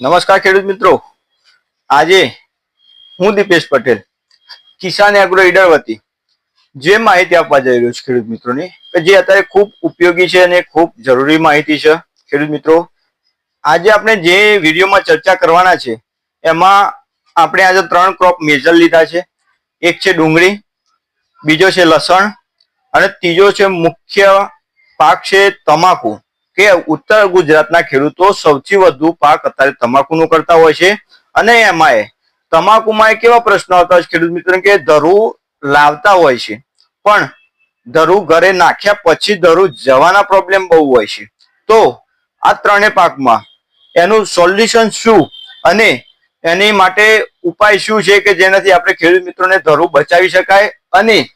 નમસ્કાર ખેડૂત મિત્રો. આજે હું દીપેશ પટેલ, કિસાન એગ્રો ઈડર વતી, જે માહિતી આપવા જઈ રહ્યો છું ખેડૂત મિત્રોની, કે જે અત્યારે ખૂબ ઉપયોગી છે અને ખૂબ જરૂરી માહિતી છે. ખેડૂત મિત્રો, આજે આપણે જે વિડીયોમાં ચર્ચા કરવાના છે, એમાં આપણે આજે ત્રણ ક્રોપ મેજર લીધા છે. એક છે ડુંગળી, બીજો છે લસણ, અને ત્રીજો છે મુખ્ય પાક છે તમાકુ. કે ઉત્તર ગુજરાતના ખેડૂતો સૌથી વધુ પાક અત્યારે તમાકુનું કરતા હોય છે. અને એમાંય તમાકુમાં કેવા પ્રશ્નો આવતા હોય ખેડૂત મિત્રો, કે ધરું લાવતા હોય છે. પણ ધરું ઘરે નાખ્યા પછી ધરું જવાના પ્રોબ્લેમ બહુ હોય છે. તો આ ત્રણેય પાકમાં એનું સોલ્યુશન શું? અને એની માટે ઉપાય શું છે કે જેનાથી આપણે ખેડૂત મિત્રોને ધરું બચાવી શકાય? અને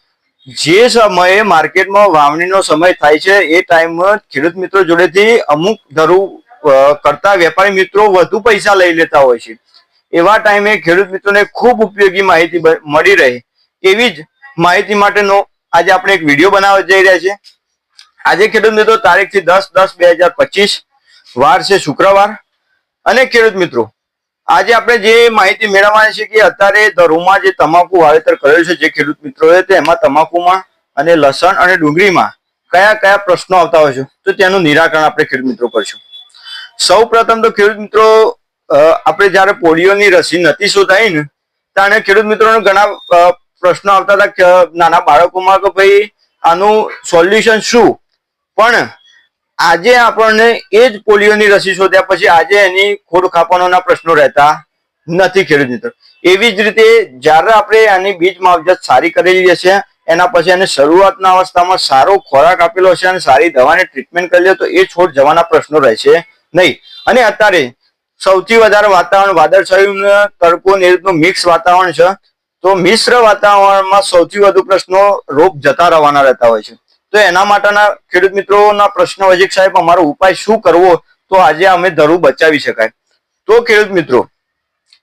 જે સમયે માર્કેટમાં વાવણીનો સમય થાય છે, એ ટાઈમમાં ખેડૂત મિત્રો જોડેથી અમુક ધરું કરતા વેપારી મિત્રો વધુ પૈસા લઈ લેતા હોય છે. એવા ટાઈમે ખેડૂત મિત્રોને ખૂબ ઉપયોગી માહિતી મળી રહે. એવી જ માહિતી માટેનો આજે આપણે એક વીડિયો બનાવવા જઈ રહ્યા છે આજે ખેડૂત મિત્રો તારીખથી દસ દસ બે હજાર પચીસ વાર છે શુક્રવાર. અને ખેડૂત મિત્રો આજે આપણે જે માહિતી મેળવવાની છે કે અત્યારે ધરુમાં જે તમાકુ વાવેતર કરેલ છે જે ખેડૂત મિત્રોએ તેમાં તમાકુમાં અને લસણ અને ડુંગળીમાં કયા કયા પ્રશ્નો આવતા હોય છે, તો તેનું નિરાકરણ આપણે ખેડૂત મિત્રો કરશું. સૌ પ્રથમ તો ખેડૂત મિત્રો આપણે જ્યારે પોલિયોની રસી નથી શોધાઈ ને ત્યારે ખેડૂત મિત્રોને ઘણા પ્રશ્નો આવતા હતા નાના બાળકોમાં કે ભાઈ આનું સોલ્યુશન શું? પણ આજે આપણને એ જ પોલિયોની રસી શોધ્યા પછી આજે એની ખોડ ખાપવાના પ્રશ્નો રહેતા નથી ખેડૂત એવી જ રીતે જ્યારે આપણે આની બીજ માવજત સારી કરેલી હશે, એના પછી એને શરૂઆતના અવસ્થામાં સારો ખોરાક આપેલો હશે અને સારી દવાની ટ્રીટમેન્ટ કરી લે તો એ છોડ જવાના પ્રશ્નો રહેશે નહીં. અને અત્યારે સૌથી વધારે વાતાવરણ વાદળછાયું તડકો ને રીતનું મિક્સ વાતાવરણ છે. તો મિશ્ર વાતાવરણમાં સૌથી વધુ પ્રશ્નો રોગ જતા રહેવાના રહેતા હોય છે. તો એના માટેના ખેડૂત મિત્રોના પ્રશ્ન હોય છે કે સાહેબ, અમારો ઉપાય શું કરવો? તો આજે અમે ધરું બચાવી શકાય. તો ખેડૂત મિત્રો,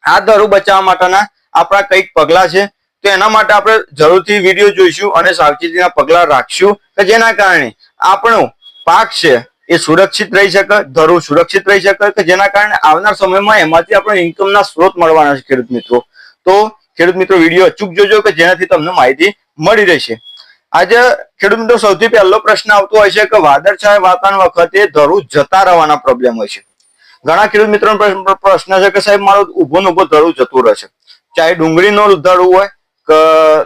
આ ધરું બચાવવા માટેના આપણા કંઈક પગલા છે. તો એના માટે આપણે જરૂરથી વીડિયો જોઈશું અને સાવચેતીના પગલા રાખશું કે જેના કારણે આપણો પાક છે એ સુરક્ષિત રહી શકે, ધરું સુરક્ષિત રહી શકે કે જેના કારણે આવનાર સમયમાં એમાંથી આપણે ઇન્કમના સ્ત્રોત મળવાના છે ખેડૂત મિત્રો. તો ખેડૂત મિત્રો, વીડિયો અચૂક જોજો કે જેનાથી તમને માહિતી મળી રહેશે. આજે ખેડૂત મિત્રો સૌથી પહેલો પ્રશ્ન આવતો હોય છે કે વાદળછાયા વાતાવરણ વખતે ધરું જતા રહેવાના પ્રોબ્લેમ હોય છે. ઘણા ખેડૂત મિત્રો પ્રશ્ન છે કે સાહેબ, મારો ઊભો ને ઊભો ધરું જતું રહે છે. ચાહે ડુંગળીનો ધરું હોય કે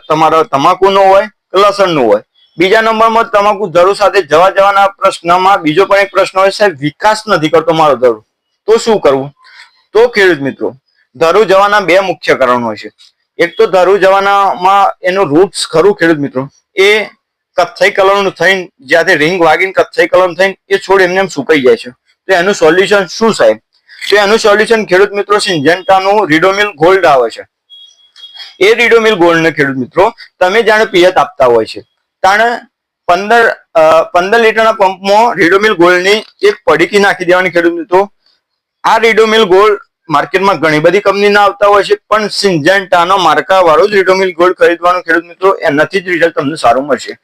તમારો તમાકુનો હોય કે લસણનું હોય. બીજા નંબરમાં તમાકુ ધરું સાથે જવા જવાના પ્રશ્નમાં બીજો પણ એક પ્રશ્ન હોય સાહેબ, વિકાસ નથી કરતો મારો ધરું. તો શું કરવું? તો ખેડૂત મિત્રો ધરું જવાના બે મુખ્ય કારણો હોય છે. એક તો ધરું જવાનામાં એનું રૂટ્સ ખરું ખેડૂત મિત્રો એ કથ્થઈ કલરનું થઈને જ્યાંથી રિંગ વાગીને કથ્થઈ કલરનું થઈને એ છોડ એમને એમ સુકાઈ જાય છે. તો એનું સોલ્યુશન શું સાહેબ? તો એનું સોલ્યુશન ખેડૂત મિત્રો સિંજન્ટાનું રીડોમિલ ગોલ્ડ આવે છે. એ રીડોમિલ ગોલ્ડ ને ખેડૂત મિત્રો તમે જાણે પિયત આપતા હોય છે. તાણે પંદર પંદર લીટરના પંપમાં રીડોમિલ ગોલ્ડની એક પડીકી નાખી દેવાની ખેડૂત મિત્રો. આ રીડોમિલ ગોલ્ડ માર્કેટમાં ઘણી બધી કંપનીના આવતા હોય છે, પણ સિન્જેન્ટાનો માર્કા વાળો જ રીડોમિલ ગોલ્ડ ખરીદવાનો ખેડૂત મિત્રો, એનાથી જ રિઝલ્ટ તમને સારું મળશે.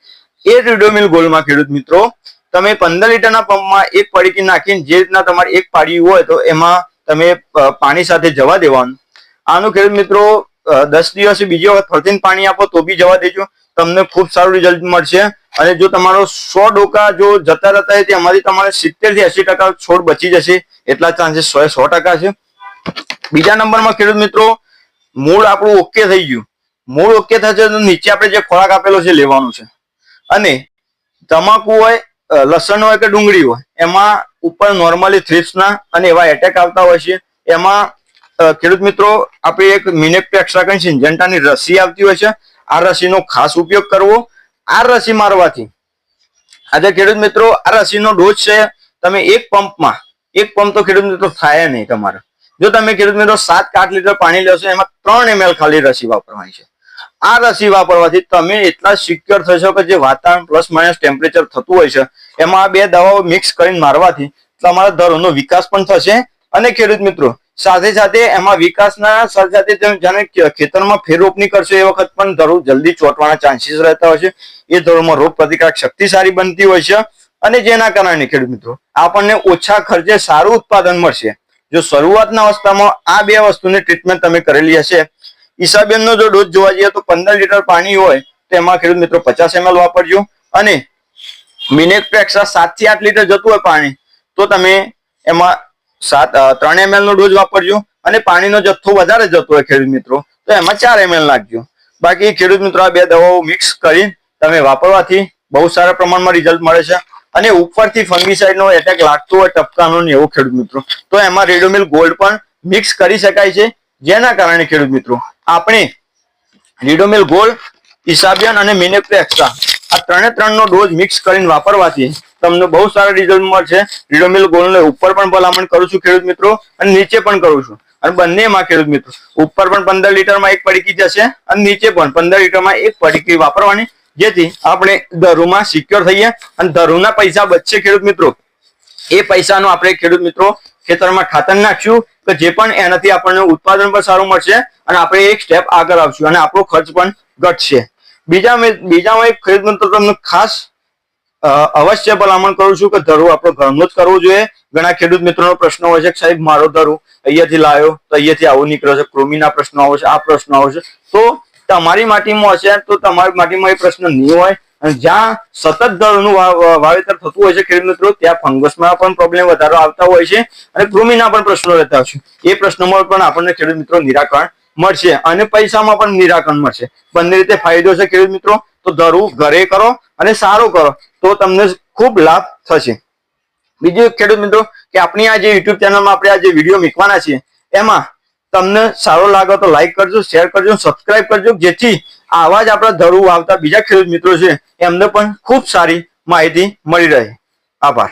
એ રીડોમિલ ગોલ્ડમાં ખેડૂત મિત્રો, તમે પંદર લીટરના પંપમાં એક પડીકી નાખીને જે રીતના તમારે એક પાડી હોય તો એમાં તમે પાણી સાથે જવા દેવાનું. આનું ખેડૂત મિત્રો દસ દિવસે બીજી વખત ફરતીને પાણી આપો તો બી જવા દેજો. તમને ખૂબ સારું રિઝલ્ટ મળશે. અને જો તમારો સો ડોકા જો જતા રહેતા હોય તેમાંથી તમારે સિત્તેરથી એસી ટકા છોડ બચી જશે. એટલા ચાન્સીસ સો સો ટકા છે. બીજા નંબરમાં ખેડૂત મિત્રો, મૂળ આપણું ઓકે થઈ ગયું. મૂળ ઓકે થશે તો નીચે આપણે જે ખોરાક આપેલો છે લેવાનું છે. અને તમાકુ હોય લસણ હોય કે ડુંગળી હોય, એમાં ઉપર નોર્મલી થ્રિપ્સના અને એવા એટેક આવતા હોય છે. એમાં ખેડૂત મિત્રો આપણે એક મિનેક્ટેક્સા કઈ સિંજન્ટાની રસી આવતી હોય છે. આ રસીનો ખાસ ઉપયોગ કરવો. આ રસી મારવાથી, આજે ખેડૂત મિત્રો, આ રસીનો ડોઝ છે, તમે એક પંપમાં એક પંપ તો ખેડૂત મિત્રો થાય નહીં તમારે. જો તમે ખેડૂત મિત્રો, સાત કે આઠ લીટર પાણી લેશો, એમાં ત્રણ એમએલ ખાલી રસી વાપરવાની છે. આ રસી વાપરવાથી તમે એટલા સિક્યોર થશો કે જે વાતાવરણ પ્લસ માઇનસ ટેમ્પરેચર થતું હોય છે, એમાં આ બે દવાઓ મિક્સ કરીને મારવાથી તમારા ધરોનો વિકાસ પણ થશે. અને ખેડૂત મિત્રો, સાથે સાથે એમાં વિકાસના સાથે સાથે તમે જાણે ખેતરમાં ફેરરોપણી કરશો એ વખત પણ ધરું જલ્દી ચોંટવાના ચાન્સીસ રહેતા હોય છે. એ ધરોમાં રોગ પ્રતિકારક શક્તિ સારી બનતી હોય છે. અને જેના કારણે ખેડૂત મિત્રો, આપણને ઓછા ખર્ચે સારું ઉત્પાદન મળશે. જો શરૂઆતના અવસ્થામાં આ બે વસ્તુની ટ્રીટમેન્ટ તમે કરેલી હશે. ઈસાબેનનો જો ડોઝ જોવા જઈએ તો પંદર લીટર પાણી હોય, તો એમાં ખેડૂત મિત્રો પચાસ એમએલ વાપરજો. અને મિનેક્ટ્રેક્સા સાતથી આઠ લીટર જતું હોય પાણી, તો તમે એમાં સાત ત્રણ એમએલ નો ડોઝ વાપરજો. અને પાણીનો જથ્થો વધારે જતો હોય ખેડૂત મિત્રો, તો એમાં ચાર એમએલ નાખજો. બાકી ખેડૂત મિત્રો આ બે દવાઓ મિક્સ કરી તમે વાપરવાથી બહુ સારા પ્રમાણમાં રિઝલ્ટ મળે છે. અને ઉપરથી ફંગીસાઇડ નો એટેક લાગતો હોય ટપકાનો ને એવો ખેડૂત મિત્રો. તો એમાં રેડોમિલ ગોલ્ડ પણ મિક્સ કરી શકાય છે. જેના કારણે ખેડૂત મિત્રો, આપણે રીડોમિલ ગોલ્ડ ઇસાબિયન અને મિનેપ્લેક્સા આ ત્રણે ત્રણનો ડોઝ મિક્સ કરીને વાપરવાથી તમને બહુ સારા રિઝલ્ટ મળશે. રીડોમિલ ગોલ્ડને ઉપર પણ ભલામણ કરું છું ખેડૂત મિત્રો અને નીચે પણ કરું છું. અને બંનેમાં ખેડૂત મિત્રો, ઉપર પણ પંદર લીટરમાં એક પડીકી જશે અને નીચે પણ પંદર લીટરમાં એક પડીકી વાપરવાની જેથી આપણે ધરુમાં સિક્યોર થઈએ અને ધરુના પૈસા બચશે ખેડૂત મિત્રો. એ પૈસાનો આપણે ખેડૂત મિત્રો ખેતરમાં ખાતર નાખશું કે જે પણ એનાથી આપણને ઉત્પાદન પણ સારું મળશે અને આપણે એક સ્ટેપ આગળ આવશું અને આપણો ખર્ચ પણ ઘટશે. બીજા બીજામાં એક ખેડૂત મિત્રો તમને ખાસ અવશ્ય ભલામણ કરું છું કે ધરું આપણો ઘરનું જ કરવું જોઈએ. ઘણા ખેડૂત મિત્રોનો પ્રશ્ન હોય છે સાહેબ, મારો ધરું અહીંયાથી લાવ્યો તો અહીંયાથી આવું નીકળે છે, કૃમિના પ્રશ્નો આવે છે, આ પ્રશ્નો આવે છે. તો તમારી માટીમાં હશે તો તમારી માટીમાં એ પ્રશ્ન નહીં હોય. અને જ્યાં સતત દળનું વાવેતર થતું હોય છે, ખેડૂત મિત્રો, ત્યાં ફંગસમાં પણ પ્રોબ્લેમ વધારો આવતા હોય છે અને કૃમિના પણ પ્રશ્નો રહેતા હોય છે. એ પ્રશ્નોમાં પણ આપણને ખેડૂત મિત્રો નિરાકરણ મળશે અને પૈસામાં પણ નિરાકરણ મળશે. બંને રીતે ફાયદો છે ખેડૂત મિત્રો, તો ધરું ઘરે કરો અને સારું કરો, તો તમને ખૂબ લાભ થશે. બીજું ખેડૂત મિત્રો, કે આપણી આ જે યુટ્યુબ ચેનલમાં આપણે આ જે વીડિયો મૂકવાના છીએ, એમાં તમને સારો લાગે તો લાઈક કરજો શેર કરજો સબસ્ક્રાઇબ કરજો, જેથી આવા જ આપણા ધરું આવતા બીજા ખેડૂત મિત્રો છે, એમને પણ ખૂબ સારી માહિતી મળી રહે. આભાર.